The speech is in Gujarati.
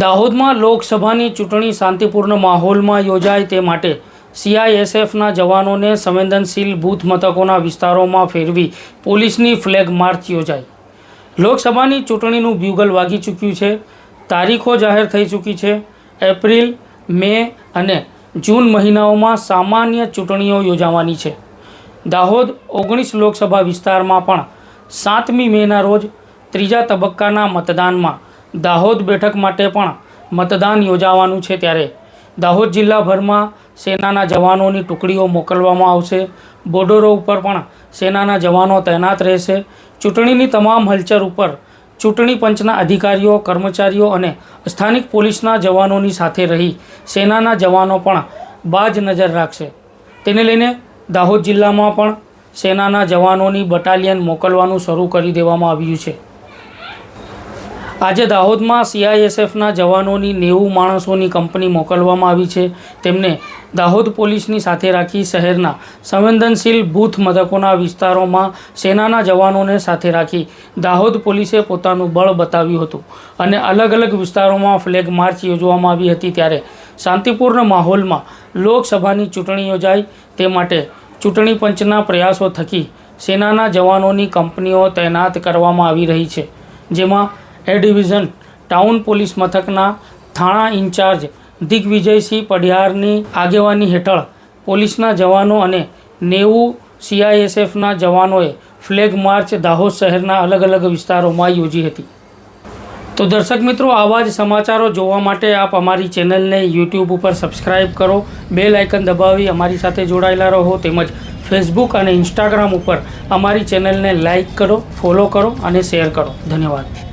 દાહોદમાં લોકસભાની ચૂંટણી શાંતિપૂર્ણ માહોલમાં યોજાય તે માટે સીઆઈએસએફના જવાનોને સંવેદનશીલ બૂથ મથકોના વિસ્તારોમાં ફેરવી પોલીસની ફ્લેગ માર્ચ યોજાઈ. લોકસભાની ચૂંટણીનું બ્યુગલ વાગી ચૂક્યું છે, તારીખો જાહેર થઈ ચૂકી છે, એપ્રિલ, મે અને જૂન મહિનાઓમાં સામાન્ય ચૂંટણીઓ યોજાવાની છે. દાહોદ ઓગણીસ લોકસભા વિસ્તારમાં પણ સાતમી મેના રોજ ત્રીજા તબક્કાના મતદાનમાં દાહોદ બેઠક માટે પણ મતદાન યોજાવાનું છે ત્યારે. દાહોદ જિલ્લાભરમાં સેનાના જવાનોની ટુકડીઓ મોકલવામાં આવશે. બોર્ડરો ઉપર પણ સેનાના જવાનો તૈનાત રહેશે. ચૂંટણીની તમામ હલચલ ઉપર ચૂંટણી પંચના અધિકારીઓ, કર્મચારીઓ અને સ્થાનિક પોલીસના જવાનોની સાથે રહી સેનાના જવાનો પણ બાજ નજર રાખશે. તેને લઈને દાહોદ જિલ્લામાં પણ સેનાના જવાનોની બટાલિયન મોકલવાનું શરૂ કરી દેવામાં આવ્યું છે. આજે દાહોદમાં સીઆઈએસએફના જવાનોની નેવું માણસોની કંપની મોકલવામાં આવી છે. તેમને દાહોદ પોલીસની સાથે રાખી શહેરના સંવેદનશીલ બૂથ મથકોના વિસ્તારોમાં સેનાના જવાનોને સાથે રાખી દાહોદ પોલીસે પોતાનું બળ બતાવ્યું હતું અને અલગ અલગ વિસ્તારોમાં ફ્લેગ માર્ચ યોજવામાં આવી હતી ત્યારે શાંતિપૂર્ણ માહોલમાં લોકસભાની ચૂંટણી યોજાય તે માટે ચૂંટણી પંચના પ્રયાસો થકી સેનાના જવાનોની કંપનીઓ તૈનાત કરવામાં આવી રહી છે, જેમાં એ ડિવિઝન ટાઉન પોલીસ મથકના થાણા ઇન્ચાર્જ દિગ્વિજયસિંહ પડિયારની આગેવાની હેઠળ પોલીસના જવાનો અને નેવું સીઆઈએસએફના જવાનોએ ફ્લેગ માર્ચ દાહોદ શહેરના અલગ અલગ વિસ્તારોમાં યોજી હતી. તો દર્શક મિત્રો, આવા જ સમાચારો જોવા માટે આપ અમારી ચેનલને યુટ્યુબ ઉપર સબસ્ક્રાઇબ કરો, બેલ આઇકન દબાવી અમારી સાથે જોડાયેલા રહો, તેમજ ફેસબુક અને ઇન્સ્ટાગ્રામ ઉપર અમારી ચેનલને લાઇક કરો, ફોલો કરો અને શેર કરો. ધન્યવાદ.